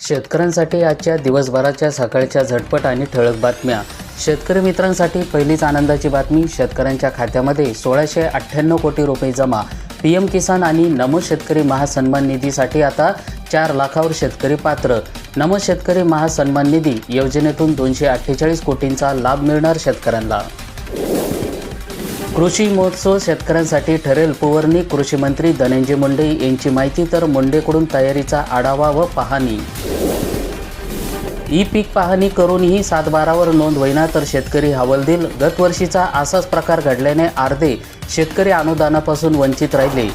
शेतकऱ्यांसाठी आजच्या दिवसभराच्या सकाळच्या झटपट आणि ठळक बातम्या. शेतकरी मित्रांसाठी पहिलीच आनंदाची बातमी शेतकऱ्यांच्या खात्यामध्ये सोळाशे अठ्ठ्याण्णव कोटी रुपये जमा. पी एम किसान आणि नमो शेतकरी महासन्मान निधीसाठी आता चार लाखावर शेतकरी पात्र. नमो शेतकरी महासन्मान निधी योजनेतून दोनशे अठ्ठेचाळीस कोटींचा लाभ मिळणार शेतकऱ्यांना. कृषी महोत्सव शेतकऱ्यांसाठी ठरेल. पुवरणी कृषी मंत्री धनंजय मुंडे यांची माहिती तर मुंडेकडून तयारीचा आढावा व पाहणी. ई पीक पाहणी करूनही सातबारावर नोंद होईना तर शेतकरी हवलदिल. गतवर्षीचा असाच प्रकार घडल्याने अर्धे शेतकरी अनुदानापासून वंचित राहिले.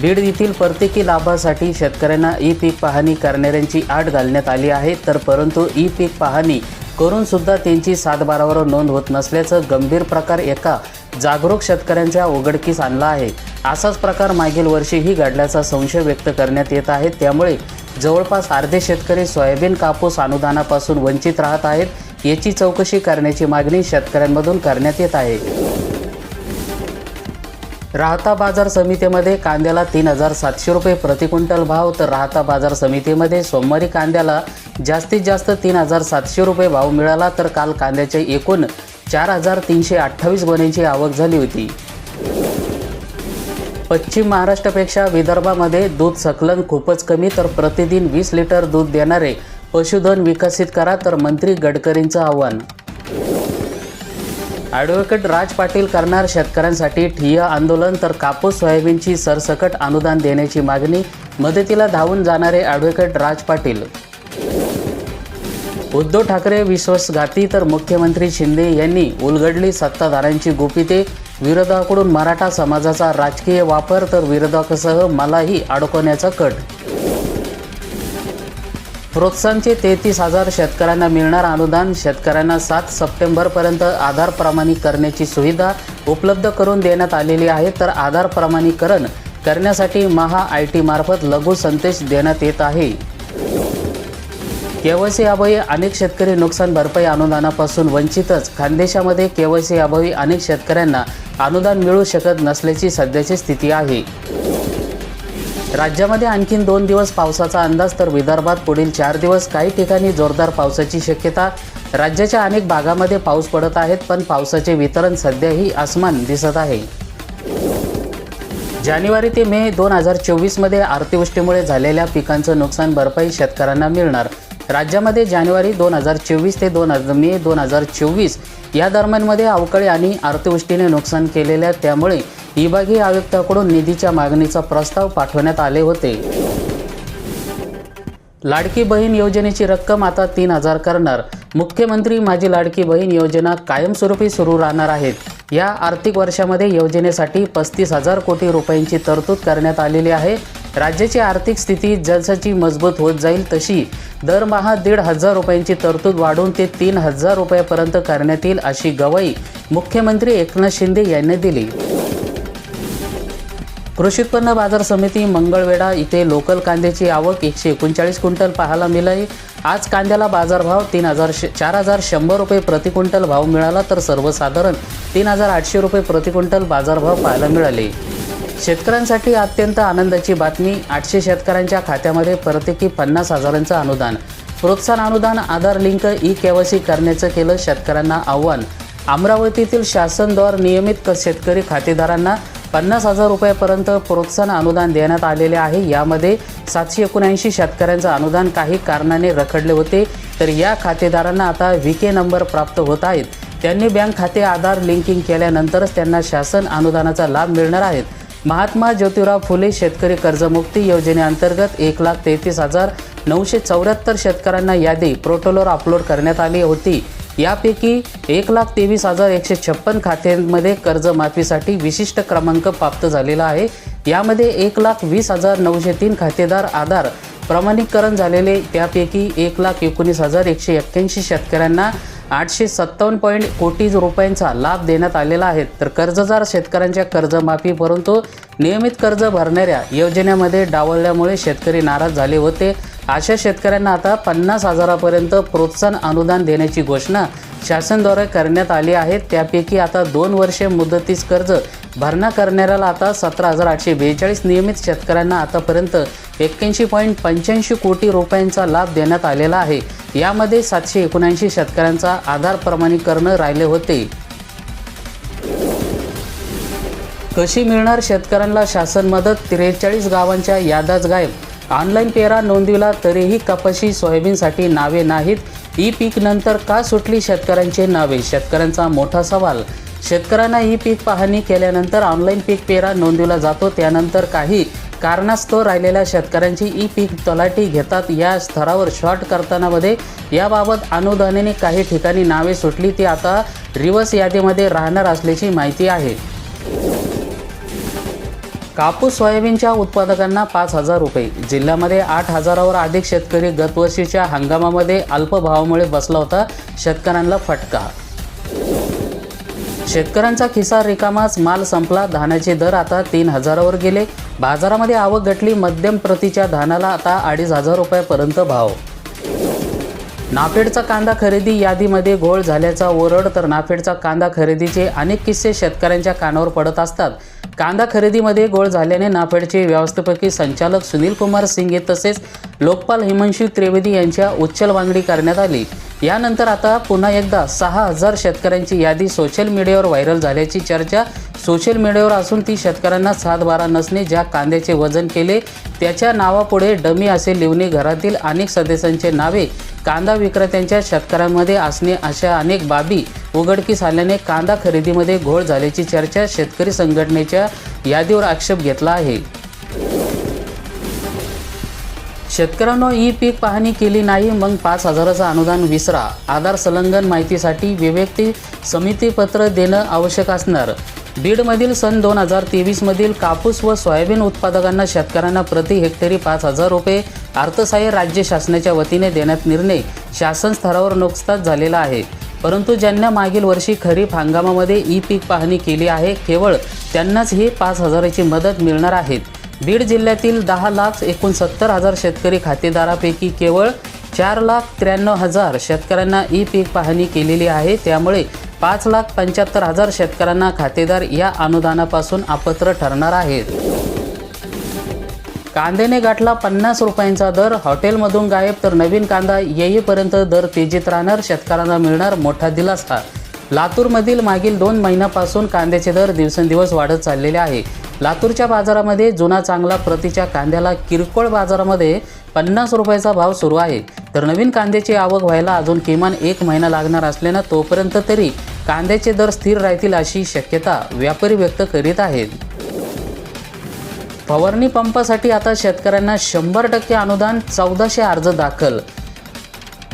बीड येथील प्रत्येकी लाभासाठी शेतकऱ्यांना ई पीक पाहणी करणाऱ्यांची आट घालण्यात आली आहे तर परंतु ई पीक पाहणी करूनसुद्धा त्यांची सातबारावर नोंद होत नसल्याचं गंभीर प्रकार एका जागरूक शेतकऱ्यांच्या उघडकीस आणला आहे. असाच प्रकार मागील वर्षीही घडल्याचा संशय व्यक्त करण्यात येत आहे. त्यामुळे जवळपास अर्धे शेतकरी सोयाबीन कापूस अनुदानापासून वंचित राहत आहेत. याची चौकशी करण्याची मागणी शेतकऱ्यांमधून करण्यात येत आहे. राहता बाजार समितीमध्ये कांद्याला तीन हजार सातशे रुपये प्रति क्विंटल भाव तर राहता बाजार समितीमध्ये सोमवारी कांद्याला जास्तीत जास्त तीन हजार सातशे रुपये भाव मिळाला तर काल कांद्याचे एकूण चार हजार तीनशे अठ्ठावीस गोण्यांची आवक झाली होती. पश्चिम महाराष्ट्रापेक्षा विदर्भामध्ये दूध संकलन खूपच कमी तर प्रतिदिन वीस लिटर दूध देणारे पशुधन विकसित करा तर मंत्री गडकरींचं आव्हान. ॲडव्होकेट राज पाटील करणार शेतकऱ्यांसाठी ठिय्या आंदोलन तर कापूस सोयाबीनची सरसकट अनुदान देण्याची मागणी मदतीला धावून जाणारे ॲडव्होकेट राज पाटील उद्धव ठाकरे विश्वासघाती तर मुख्यमंत्री शिंदे यांनी उलगडली सत्ताधाऱ्यांची गुपिते. विरोधाकडून मराठा समाजाचा राजकीय वापर तर विरोधकासह मलाही अडकवण्याचा कट. प्रोत्साहनचे तेहतीस हजार शेतकऱ्यांना मिळणार अनुदान. शेतकऱ्यांना सात सप्टेंबरपर्यंत आधार प्रमाणित करण्याची सुविधा उपलब्ध करून देण्यात आलेली आहे. तर आधार प्रमाणीकरण करण्यासाठी महा आय टी मार्फत लघु संदेश देण्यात येत आहे. केवायसी अभावी अनेक शेतकरी नुकसान भरपाई अनुदानापासून वंचितच. खानदेशामध्ये केवायसी अभावी अनेक शेतकऱ्यांना अनुदान मिळू शकत नसल्याची सध्याची स्थिती आहे. राज्यामध्ये आणखीन दोन दिवस पावसाचा अंदाज तर विदर्भात पुढील चार दिवस काही ठिकाणी जोरदार पावसाची शक्यता. राज्याच्या अनेक भागामध्ये पाऊस पडत आहेत पण पावसाचे वितरण सध्याही आसमान दिसत आहे. जानेवारी ते मे दोन हजार चोवीसमध्ये अतिवृष्टीमुळे झालेल्या पिकांचं नुकसान भरपाई शेतकऱ्यांना मिळणार. राज्यामध्ये जानेवारी दोन हजार चोवीस ते दोन हजार मे दोन हजार चोवीस या दरम्यानमध्ये अवकाळी आणि अतिवृष्टीने नुकसान केलेल्या त्यामुळे विभागीय आयुक्ताकडून निधीच्या मागणीचा प्रस्ताव पाठवण्यात आले होते. लाडकी बहीण योजनेची रक्कम आता तीन हजार करणार. मुख्यमंत्री माझी लाडकी बहीण योजना कायमस्वरूपी सुरू राहणार आहेत. या आर्थिक वर्षामध्ये योजनेसाठी पस्तीस हजार कोटी रुपयांची तरतूद करण्यात आलेली आहे. राज्याची आर्थिक स्थिती जसची मजबूत होत जाईल तशी दरमहा दीड हजार रुपयांची तरतूद वाढवून ते तीन हजार रुपयापर्यंत करण्यात येईल अशी गवाही मुख्यमंत्री एकनाथ शिंदे यांनी दिली. कृषी उत्पन्न बाजार समिती मंगळवेढा इथे लोकल कांद्याची आवक एकशे एकोणचाळीस क्विंटल पाहायला मिळाली. आज कांद्याला बाजारभाव तीन हजार श चार हजार शंभर रुपये प्रति क्विंटल भाव मिळाला तर सर्वसाधारण तीन हजार आठशे रुपये प्रति क्विंटल बाजारभाव पाहायला मिळाले. शेतकऱ्यांसाठी अत्यंत आनंदाची बातमी. आठशे शेतकऱ्यांच्या खात्यामध्ये प्रत्येकी पन्नास हजारांचं अनुदान. प्रोत्साहन अनुदान आधार लिंक ई केवायसी करण्याचं केलं शेतकऱ्यांना आव्हान. अमरावतीतील शासनद्वार नियमित शेतकरी खातेदारांना पन्नास हजार रुपयापर्यंत प्रोत्साहन अनुदान देण्यात आलेले आहे. यामध्ये सातशे एकोणऐंशी शेतकऱ्यांचं अनुदान काही कारणाने रखडले होते. तर या खातेदारांना आता व्ही के नंबर प्राप्त होत आहेत. त्यांनी बँक खाते आधार लिंकिंग केल्यानंतरच त्यांना शासन अनुदानाचा लाभ मिळणार आहेत महात्मा ज्योतिराव फुले शेतकरी कर्जमुक्ती योजनेअंतर्गत एक लाख तेहतीस हजार नऊशे चौऱ्याहत्तर शेतकऱ्यांना यादी पोर्टलवर अपलोड करण्यात आली होती. यापैकी एक लाख तेवीस हजार एकशे छप्पन खात्यांमध्ये कर्जमाफीसाठी विशिष्ट क्रमांक प्राप्त झालेला आहे. यामध्ये एक लाख वीस हजार नऊशे तीन खातेदार आधार प्रमाणीकरण झालेले त्यापैकी एक लाख एकोणीस हजार एकशे एक्क्याऐंशी शेतकऱ्यांना आठशे सत्तावन्न पॉईंट कोटी रुपयांचा लाभ देण्यात आलेला आहे. तर कर्जदार शेतकऱ्यांच्या कर्जमाफी परंतु नियमित कर्ज भरणाऱ्या योजनेमध्ये डावलल्यामुळे शेतकरी नाराज झाले होते. अशा शेतकऱ्यांना आता पन्नास हजारापर्यंत प्रोत्साहन अनुदान देण्याची घोषणा शासनद्वारे करण्यात आली आहे. त्यापैकी आता दोन वर्षे मुदतीस कर्ज भरणा करणाऱ्याला आता सतरा हजार आठशे बेचाळीस नियमित शेतकऱ्यांना आतापर्यंत एक्क्याऐंशी पॉईंट पंच्याऐंशी कोटी रुपयांचा लाभ देण्यात आलेला आहे. यामध्ये सातशे एकोणऐंशी शेतकऱ्यांचा आधार प्रमाणीकरण राहिले होते. कशी मिळणार शेतकऱ्यांना शासन मदत? त्रेचाळीस गावांच्या याद्याच गायब. ऑनलाईन पेरा नोंदविला तरीही कपाशी सोयाबीनसाठी नावे नाहीत. ई पीक नंतर का सुटली शेतकऱ्यांची नावे? शेतकऱ्यांचा मोठा सवाल. शेतकऱ्यांना ई पीक पाहणी केल्यानंतर ऑनलाईन पीक पेरा नोंदविला जातो. त्यानंतर काही कारणास्तव राहिलेल्या शेतकऱ्यांची ई पीक तलाठी घेतात. या स्तरावर शॉर्ट करतानामध्ये याबाबत अनुदानाने काही ठिकाणी नावे सुटली. ती आता रिवर्स यादीमध्ये राहणार असल्याची माहिती आहे. कापूस सोयाबीनच्या उत्पादकांना पाच हजार रुपये. जिल्ह्यामध्ये आठ हजारावर अधिक शेतकरी गतवर्षीच्या हंगामामध्ये अल्पभावामुळे बसला होता. शेतकऱ्यांना फटका शेतकऱ्यांचा खिसा रिकामाच माल संपला. धानाचे दर आता तीन हजारावर गेले. बाजारामध्ये आवक घटली. मध्यम प्रतीच्या धानाला आता अडीच हजार रुपयापर्यंत भाव नाफेडचा कांदा खरेदी यादीमध्ये घोळ झाल्याचा ओरड तर नाफेडचा कांदा खरेदीचे अनेक किस्से शेतकऱ्यांच्या कानावर पडत असतात. कांदा खरेदीमध्ये घोळ झाल्याने नाफेडचे व्यवस्थापकीय संचालक सुनील कुमार सिंगे तसेच लोकपाल हिमांशू त्रिवेदी यांच्या उच्चल मागणी करण्यात आली. यानंतर आता पुन्हा एकदा सहा हजार शेतकऱ्यांची यादी सोशल मीडियावर व्हायरल झाल्याची चर्चा सोशल मीडियावर असून ती शेतकऱ्यांना सात बारा नसणे ज्या कांद्याचे वजन केले त्याच्या नावापुढे डमी असे लिवणे घरातील अनेक सदस्यांचे नावे कांदा विक्रेत्यांच्या शेतकऱ्यांमध्ये असणे अशा अनेक बाबी उघडकीस आल्याने कांदा खरेदीमध्ये घोळ झाल्याची चर्चा शेतकरी संघटनेच्या यादीवर आक्षेप घेतला आहे. शेतकऱ्यांनो ई पीक पाहणी केली नाही मग पाच हजाराचं अनुदान विसरा. आधार संलग्न माहितीसाठी विवेकती समितीपत्र देणं आवश्यक असणार. बीडमधील सन दोन हजार तेवीसमधील कापूस व सोयाबीन उत्पादकांना शेतकऱ्यांना प्रति हेक्टरी पाच हजार रुपये अर्थसहाय्य राज्य शासनाच्या वतीने देण्यात निर्णय शासन स्तरावर नुकताच झालेला आहे. परंतु ज्यांना मागील वर्षी खरीप हंगामामध्ये ई पीक पाहणी केली आहे केवळ त्यांनाच ही पाच हजाराची मदत मिळणार आहेत बीड जिल्ह्यातील दहा लाख एकोणसत्तर हजार शेतकरी खातेदारापैकी केवळ चार लाख त्र्याण्णव हजार शेतकऱ्यांना ई पीक पाहणी केलेली आहे. त्यामुळे पाच लाख पंच्याहत्तर हजार शेतकऱ्यांना खातेदार या अनुदानापासून अपात्र ठरणार आहेत. कांद्याने गाठला पन्नास रुपयांचा दर हॉटेलमधून गायब तर नवीन कांदा येईपर्यंत दर तेजीत राहणार शेतकऱ्यांना मिळणार मोठा दिलासा. लातूरमधील मागील दोन महिन्यापासून कांद्याचे दर दिवसेंदिवस वाढत चाललेले आहे. लातूरच्या बाजारामध्ये जुना चांगला प्रतीच्या कांद्याला किरकोळ बाजारामध्ये पन्नास रुपयाचा भाव सुरू आहे. तर नवीन कांद्याची आवक व्हायला अजून किमान एक महिना लागणार असल्यानं तोपर्यंत तरी कांद्याचे दर स्थिर राहतील अशी शक्यता व्यापारी व्यक्त करीत आहेत. फवारणी पंपासाठी आता शेतकऱ्यांना शंभर टक्के अनुदान चौदाशे अर्ज दाखल.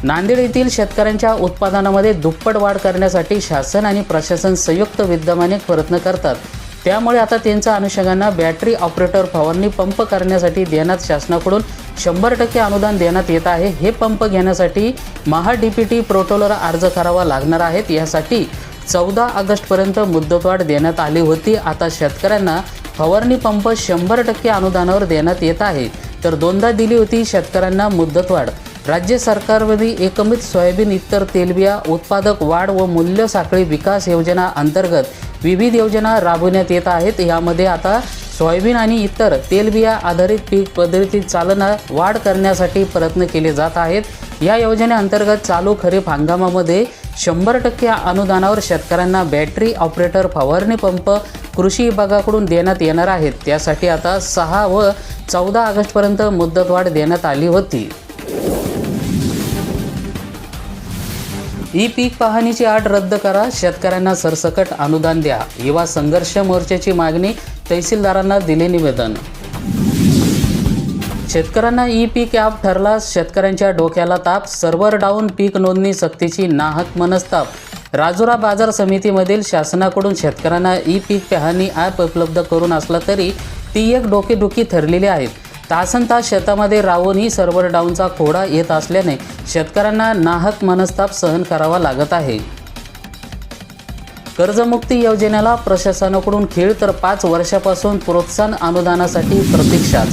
नांदेड येथील शेतकऱ्यांच्या उत्पादनामध्ये दुप्पट वाढ करण्यासाठी शासन आणि प्रशासन संयुक्त विद्यमाने प्रयत्न करतात. त्यामुळे आता त्यांच्या अनुषंगानं बॅटरी ऑपरेटर फवारणी पंप करण्यासाठी देण्यात शासनाकडून शंभर टक्के अनुदान देण्यात येत आहे. हे पंप घेण्यासाठी महा डी पी टी प्रोटोलर अर्ज करावा लागणार आहेत. यासाठी चौदा ऑगस्टपर्यंत मुदतवाढ देण्यात आली होती. आता शेतकऱ्यांना फवारणी पंप शंभर टक्के अनुदानावर देण्यात येत आहे. तर दोनदा दिली होती. शेतकऱ्यांना मुदतवाढ राज्य सरकारमध्ये एकमित सोयाबीन इतर तेलबिया उत्पादक वाढ व मूल्य साखळी विकास योजना अंतर्गत विविध योजना राबवण्यात येत आहेत. यामध्ये आता सोयाबीन आणि इतर तेलबिया आधारित पीक पद्धतीत चालना वाढ करण्यासाठी प्रयत्न केले जात आहेत. या योजनेअंतर्गत चालू खरीप हंगामामध्ये शंभर टक्के अनुदानावर शेतकऱ्यांना बॅटरी ऑपरेटर फवारणी पंप कृषी विभागाकडून देण्यात येणार आहेत. त्यासाठी आता सहा व चौदा ऑगस्टपर्यंत मुदतवाढ देण्यात आली होती. ई पीक पाहणीची आट रद्द करा. शेतकऱ्यांना सरसकट अनुदान द्या. युवा संघर्ष मोर्चाची मागणी तहसीलदारांना दिले निवेदन. शेतकऱ्यांना ई पीक ॲप ठरला. शेतकऱ्यांच्या डोक्याला ताप. सर्व्हर डाऊन पीक नोंदणी सक्तीची नाहक मनस्ताप. राजुरा बाजार समितीमधील शासनाकडून शेतकऱ्यांना ई पीक पाहणी ॲप उपलब्ध करून असला तरी ती एक डोकेदुखी ठरलेली आहेत. तासन तास शेतामध्ये राहूनही सर्व्हर डाऊनचा खोडा येत असल्याने शेतकऱ्यांना नाहक मनस्ताप सहन करावा लागत आहे. कर्जमुक्ती योजनेला प्रशासनाकडून खेळ तर पाच वर्षापासून प्रोत्साहन अनुदानासाठी प्रतीक्षात